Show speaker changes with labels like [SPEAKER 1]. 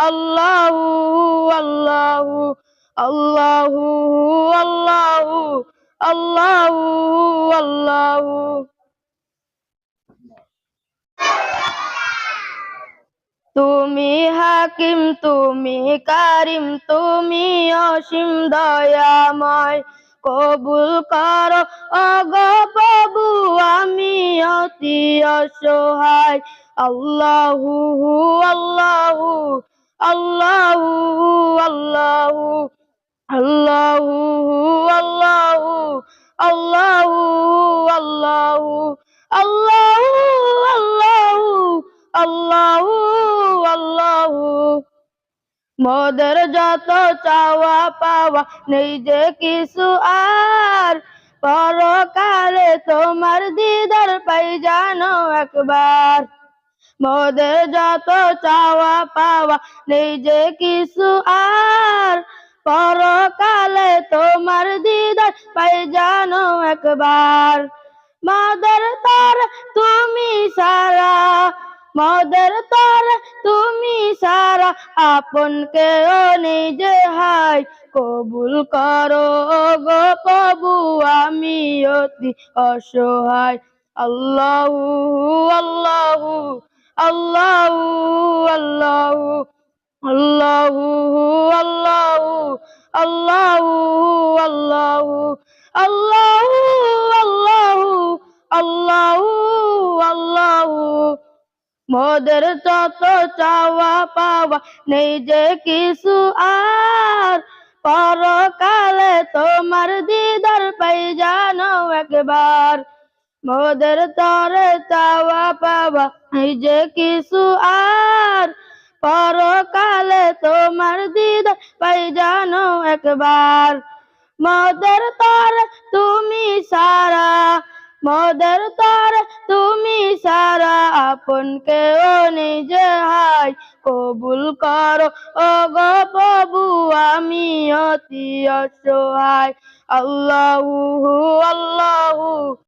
[SPEAKER 1] আল্লাহু আল্লাহু আল্লাহু আল্লাহু আল্লাহু আল্লাহু তুমি হাকিম, তুমি কারিম, তুমি অসীম দয়াময়। কবুল কর অগ প্রভু, আমি অতি অসহায়। আল্লাহু আল্লাহু আল্লাহু আল্লাহু আল্লাহু আল্লাহু আল্লাহু আল্লাহু আল্লাহু আল্লাহু আল্লাহু আল্লাহু। মোদের যত চাওয়া পাওয়া নেই যে কিছু আর, পরকালে তোমার দিদার পাই জানো একবার। মোদের যত চাওয়া পাওয়া নেই যে কিছু আর। পরকালে তোমার দিদার পাই জানো একবার। মাদের তার তুমি সারা, মদের তর তুমি সারা। আপন কেউ নিজে হাই, কবুল করো গো প্রভু, আমি অতি অসহায়। আল্লাহু আল্লাহু। আল্লাহু আল্লাহু আল্লাহু আল্লাহু আল্লাহু আল্লাহু আল্লাহু আল্লাহু আল্লাহু আল্লাহু। মোদের যত চাওয়া পাওয়া নেই যে কিছু আর, পরকালে তোমার দিদার পাই জানো একবার। মোদের তরে চাওয়া পাওয়া যে কিছু আর। পরকালে তোমার দিদার পাই জানো একবার। মোদের তরে তুমি সারা, মোদের তর তুমি সারা। আপন কেউ নিজে হাই কবুল করো। ও গো প্রভু, আমি অতি অসহায়। আল্লাহু আল্লাহু।